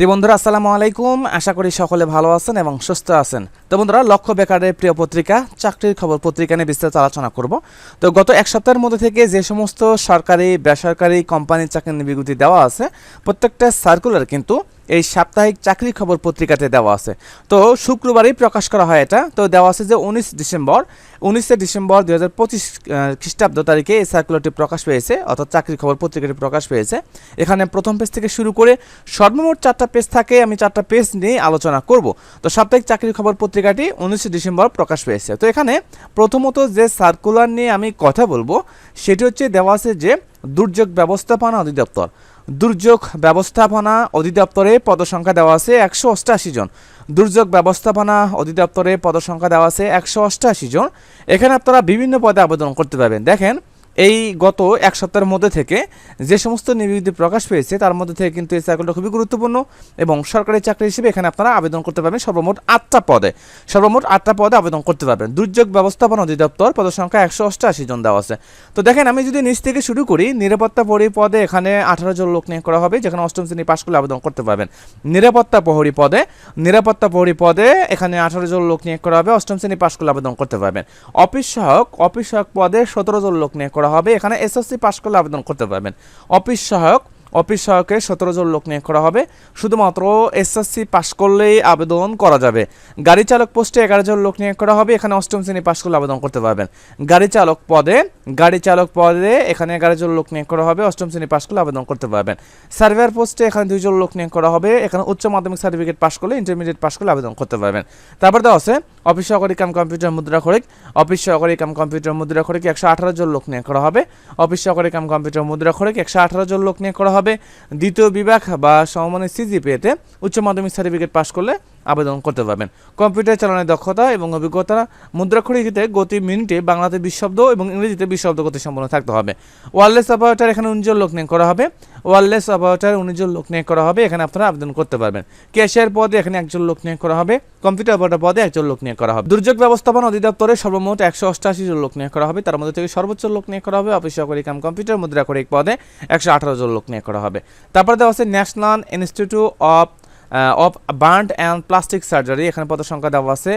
তো বন্ধুরা, আসসালামু আলাইকুম। আশা করি সকলে ভালো আছেন এবং সুস্থ আছেন। তো বন্ধুরা, লক্ষ্য বেকারের প্রিয় পত্রিকা, চাকরির খবর পত্রিকা নিয়ে বিস্তারিত আলোচনা করব। তো গত এক সপ্তাহের মধ্যে থেকে যে সমস্ত সরকারি, বেসরকারি কোম্পানির চাকরির বিজ্ঞপ্তি দেওয়া আছে, প্রত্যেকটা সার্কুলার কিন্তু এই সাপ্তাহিক চাকরি খবর পত্রিকাতে দেওয়া আছে। তো শুক্রবারই প্রকাশ করা হয় এটা। তো দেওয়া আছে যে উনিশ ডিসেম্বর, উনিশে ডিসেম্বর দুই হাজার পঁচিশ খ্রিস্টাব্দ তারিখে এই সার্কুলারটি প্রকাশ পেয়েছে, অর্থাৎ চাকরি খবর পত্রিকাটি প্রকাশ পেয়েছে। এখানে প্রথম পেজ থেকে শুরু করে সর্বমোট চারটা পেজ থাকে, আমি চারটা পেজ নিয়ে আলোচনা করব। তো সাপ্তাহিক চাকরি খবর পত্রিকাটি উনিশে ডিসেম্বর প্রকাশ পেয়েছে। তো এখানে প্রথমত যে সার্কুলার নিয়ে আমি কথা বলব, সেটি হচ্ছে দেওয়া আছে যে দুর্যোগ ব্যবস্থাপনা অধিদপ্তর। দুর্যোগ ব্যবস্থাপনা অধিদপ্তরে পদসংখ্যা দেওয়া আছে একশো অষ্টাশি জন। দুর্যোগ ব্যবস্থাপনা অধিদপ্তরে পদসংখ্যা দেওয়া আছে একশো অষ্টাশি জন। এখানে আপনারা বিভিন্ন পদে আবেদন করতে পারবেন। দেখেন এই গত এক সপ্তাহের মধ্যে থেকে যে সমস্ত নিবিড়ি প্রকাশ পেয়েছে, তার মধ্যে থেকে কিন্তু এই সাইকেলটা খুবই গুরুত্বপূর্ণ এবং সরকারি চাকরি হিসেবে এখানে আপনারা আবেদন করতে পারবেন সর্বমোট আটটা পদে। সর্বমোট আটটা পদে আবেদন করতে পারবেন। দুর্যোগ ব্যবস্থাপনা অধিদপ্তর পদের সংখ্যা একশো অষ্টআশি জন দেওয়া আছে। তো দেখেন, আমি যদি নিচ থেকে শুরু করি, নিরাপত্তা প্রহরী পদে এখানে আঠারো জন লোক নিয়োগ করা হবে, যেখানে অষ্টম শ্রেণি পাশ করলে আবেদন করতে পারবেন। নিরাপত্তা প্রহরী পদে নিরাপত্তা প্রহরী পদে এখানে আঠারো জন লোক নিয়োগ করা হবে, অষ্টম শ্রেণি পাশ করলে আবেদন করতে পারবেন। অফিস সহায়ক অফিস সহায়ক পদে সতেরো জন লোক নিয়োগ করা হবে, এখানে এসএসসি পাস করলে আবেদন করতে পারবেন। অফিস সহায়ক, অফিস সহায়কে সতেরো জন লোক নিয়োগ করা হবে, শুধুমাত্র এসএসসি পাশ করলেই আবেদন করা যাবে। গাড়ি চালক পোস্টে এগারো জন লোক নিয়োগ করা হবে, এখানে অষ্টম শ্রেণি পাশ করলে আবেদন করতে পারবেন। গাড়ি চালক পদে, গাড়ি চালক পদে এখানে এগারো জন লোক নিয়োগ করা হবে, অষ্টম শ্রেণি পাশ করলে আবেদন করতে পারবেন। সার্ভেয়ার পোস্টে এখানে দুইজন লোক নিয়োগ করা হবে, এখানে উচ্চ মাধ্যমিক সার্টিফিকেট পাশ করলে ইন্টারমিডিয়েট পাশ করলে আবেদন করতে পারবেন। তারপর দেওয়া আছে অফিস সহকারী কাম কম্পিউটার মুদ্রা খরিক অফিস সহকারী কাম কম্পিউটার মুদ্রা খরিক একশো আঠারো জন লোক নিয়োগ করা হবে। অফিস সহকারী কাম কম্পিউটার মুদ্রা খরিক একশো আঠারো জন লোক নিয়োগ করা হবে। দ্বিতীয় বিভাগ বা সমমানের সিজিপিএতে উচ্চ মাধ্যমিক সার্টিফিকেট পাশ করলে আবেদন করতে পারবেন। কম্পিউটার চালানোর দক্ষতা এবং অভিজ্ঞতা মুদ্রাক্ষরিতে গতি মিনিটে বাংলাতে বিশ শব্দ এবং ইংরেজিতে বিশ শব্দ গতি সম্পন্ন থাকতে হবে। ওয়ারলেস অপারেটার এখানে উনিশ জন লোক নিয়োগ করা হবে। ওয়ারলেস অপারেটার উনিশ জন লোক নিয়োগ করা হবে, এখানে আপনারা আবেদন করতে পারবেন। ক্যাশিয়ার পদে এখানে একজন লোক নিয়োগ করা হবে, কম্পিউটার অপারেটর পদে একজন লোক নিয়োগ করা হবে। দুর্যোগ ব্যবস্থাপনা অধিদপ্তরে সর্বমোট একশো অষ্টাশি জন লোক নিয়োগ করা হবে, তার মধ্যে থেকে সর্বোচ্চ লোক নিয়োগ করা হবে, অফিস সহকারী কাম কম্পিউটার মুদ্রা করে পদে একশো আঠারো জন লোক নিয়োগ করা হবে। তারপরে দেওয়া আছে national institute of of burned and plastic surgery এখানে পদের সংখ্যা দেওয়া আছে।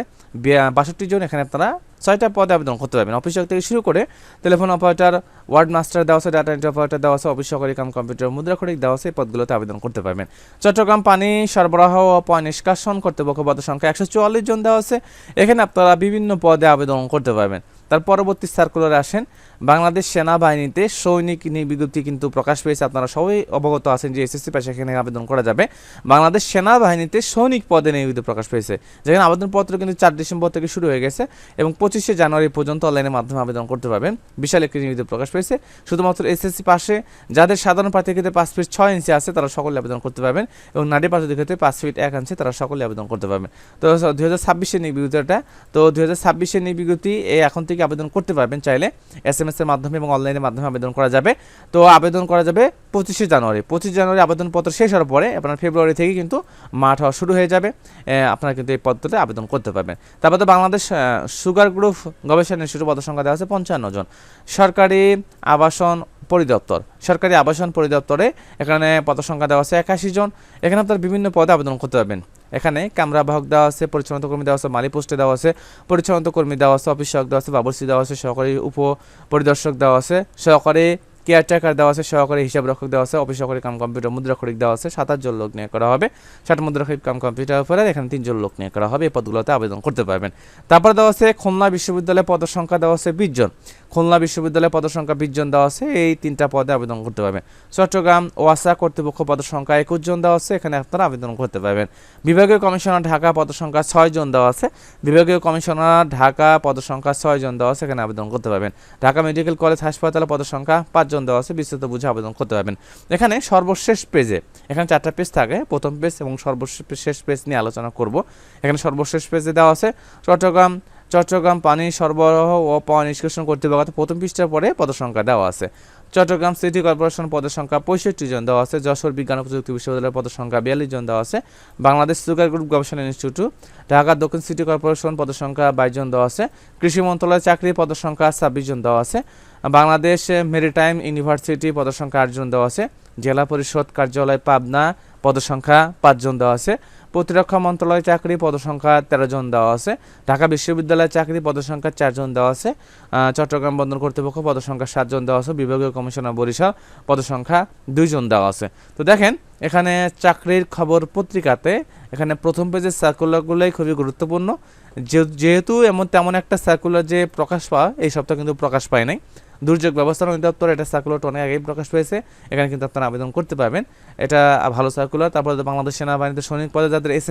বাষট্টি জন, এখানে আপনারা ছয়টা পদে আবেদন করতে পারবেন। অফিস থেকে শুরু করে টেলিফোন অপারেটর ওয়ার্ড মাস্টার দেওয়া আছে ডাটা এন্ট্রি অপারেটর দেওয়া আছে অফিস সহকারী কাম কম্পিউটার মুদ্রা খড়িক দেওয়া আছে, এই পদগুলোতে আবেদন করতে পারবেন। চট্টগ্রাম পানি সরবরাহ ও পয় নিষ্কাশন কর্তৃপক্ষ পদের সংখ্যা একশো চুয়াল্লিশ জন দেওয়া আছে। এখানে আপনারা বিভিন্ন পদে আবেদন করতে পারবেন। তার পরবর্তী সার্কুলারে আসেন। বাংলাদেশ সেনাবাহিনীতে সৈনিক বিজ্ঞপ্তি কিন্তু প্রকাশ পেয়েছে। আপনারা সবাই অবগত আছেন যে এসএসসি পাশে এখানে আবেদন করা যাবে। বাংলাদেশ সেনাবাহিনীতে সৈনিক পদে নিয়োজিত প্রকাশ পেয়েছে। যেখানে আবেদনপত্র কিন্তু চার ডিসেম্বর থেকে শুরু হয়ে গেছে এবং পঁচিশে জানুয়ারি পর্যন্ত অনলাইনের মাধ্যমে আবেদন করতে পারবেন। বিশাল একটি নিয়োজিত প্রকাশ পেয়েছে। শুধুমাত্র এসএসসি পাশে যাদের সাধারণ প্রার্থীর পাঁচ ফিট ছয় ইঞ্চি আছে, তারা সকলে আবেদন করতে পারবেন এবং নারী প্রার্থীদের ক্ষেত্রে পাঁচ ফিট এক ইঞ্চি তারা সকলে আবেদন করতে পারবেন। তো দুই হাজার ছাব্বিশের নিয়োগ তো দুই হাজার ছাব্বিশের নিয়োগ এখন থেকে আবেদন করতে পারবেন চাইলে। এস এম এর মাধ্যমে এবং অনলাইনের মাধ্যমে আবেদন করা যাবে। তো আবেদন করা যাবে পঁচিশে জানুয়ারি। পঁচিশ জানুয়ারি আবেদনপত্র শেষ হওয়ার পরে আপনার ফেব্রুয়ারি থেকে কিন্তু মাঠ হওয়া শুরু হয়ে যাবে। আপনারা কিন্তু এই পদ্ধতিতে আবেদন করতে পারবেন। তারপর তো বাংলাদেশ সুগার গ্রুপ গবেষণা ইনস্টিটিউট পদসংখ্যা দেওয়া আছে পঞ্চান্ন জন। সরকারি আবাসন পরিদপ্তর সরকারি আবাসন পরিদপ্তরে এখানে পদ সংখ্যা দেওয়া আছে একাশি জন এখানে আপনার বিভিন্ন পদে আবেদন করতে পারবেন এখানে কামরা বাহক দেওয়া আছে পরিচালনা কর্মী দেওয়া আছে মালি পোস্টে দেওয়া আছে পরিচালনা কর্মী দেওয়া আছে অফিস সহায়ক দেওয়া আছে বাবরসি দেওয়া আছে সহকারী উপ পরিদর্শক দেওয়া আছে সহকারী কেয়ারটেকার দেওয়া আছে সহকারী হিসাব রক্ষক দেওয়া আছে অফিস সহকারী কাম কম্পিউটার মুদ্রা খরিক দেওয়া আছে সাত জন লোক নিয়োগ করা হবে ষাট মুদ্রা খরিক কাম কম্পিউটার উপরে এখানে তিনজন লোক নিয়োগ করা হবে এই পদগুলোতে আবেদন করতে পারবেন তারপর দেওয়া আছে খুলনা বিশ্ববিদ্যালয়ে পদের সংখ্যা দেওয়া আছে বিশ জন খুলনা বিশ্ববিদ্যালয়ে পদের সংখ্যা বিশ জন দেওয়া আছে, এই তিনটা পদে আবেদন করতে পারবেন। চট্টগ্রাম, ওয়াসা কর্তৃপক্ষ পদের সংখ্যা একুশ জন দেওয়া আছে, এখানে আপনারা আবেদন করতে পারবেন। বিভাগীয় কমিশনার ঢাকা পদের সংখ্যা ছয় জন দেওয়া আছে, বিভাগীয় কমিশনার ঢাকা পদের সংখ্যা ছয় জন দেওয়া আছে, এখানে আবেদন করতে পারবেন। ঢাকা মেডিকেল কলেজ হাসপাতালে পদের সংখ্যা পাঁচজন দেওয়া আছে, বিস্তৃত বুঝে আবেদন করতে পারবেন। এখানে সর্বশেষ পেজে, এখানে চারটা পেজ থাকে, প্রথম পেজ এবং সর্বশেষ শেষ পেজ নিয়ে আলোচনা করব। এখানে সর্বশেষ পেজে দেওয়া আছে, চট্টগ্রাম চট্টগ্রাম পানি সরবরাহ ও পানি নিষ্কাশন কর্তৃপক্ষ প্রথম পৃষ্ঠার পরে পদসংখ্যা দেওয়া আছে। চট্টগ্রাম সিটি কর্পোরেশন পদের সংখ্যা পঁয়ষট্টি জন দেওয়া আছে। যশোর বিজ্ঞান ও প্রযুক্তি বিশ্ববিদ্যালয়ের পদের সংখ্যা বিয়াল্লিশ জন দেওয়া আছে। বাংলাদেশ সুগার গ্রুপ গবেষণা ইনস্টিটিউট, ঢাকা দক্ষিণ সিটি কর্পোরেশন পদের সংখ্যা বাইশ জন দেওয়া আছে। কৃষি মন্ত্রণালয়ের চাকরি পদের সংখ্যা ছাব্বিশ জন দেওয়া আছে। বাংলাদেশ মেরিটাইম ইউনিভার্সিটি পদের সংখ্যা আট জন দেওয়া আছে। জেলা পরিষদ কার্যালয় পাবনা পদসংখ্যা পাঁচজন দেওয়া আছে। প্রতিরক্ষা মন্ত্রণালয় চাকরি পদসংখ্যা তেরো জন দেওয়া আছে। ঢাকা বিশ্ববিদ্যালয় চাকরি পদসংখ্যা চারজন দেওয়া আছে। চট্টগ্রাম বন্দর কর্তৃপক্ষ পদসংখ্যা সাতজন দেওয়া আছে। বিভাগীয় কমিশনার বরিশাল পদসংখ্যা দুইজন দেওয়া আছে। তো দেখেন, এখানে চাকরির খবর পত্রিকাতে এখানে প্রথম পেজের সার্কুলারগুলোই খুবই গুরুত্বপূর্ণ। যেহেতু এমন তেমন একটা সার্কুলার যে প্রকাশ পাওয়া, এই সপ্তাহ কিন্তু প্রকাশ পায় নাই। দুর্যোগ ব্যবস্থাপনা অধিদপ্তর, এটা সার্কুলারটা অনেক আগেই প্রকাশ পেয়েছে। এখানে কিন্তু আপনারা আবেদন করতে পারবেন। এটা ভালো সার্কুলার তারপরে বাংলাদেশ সেনাবাহিনীতে সৈনিক পদে যাদের এস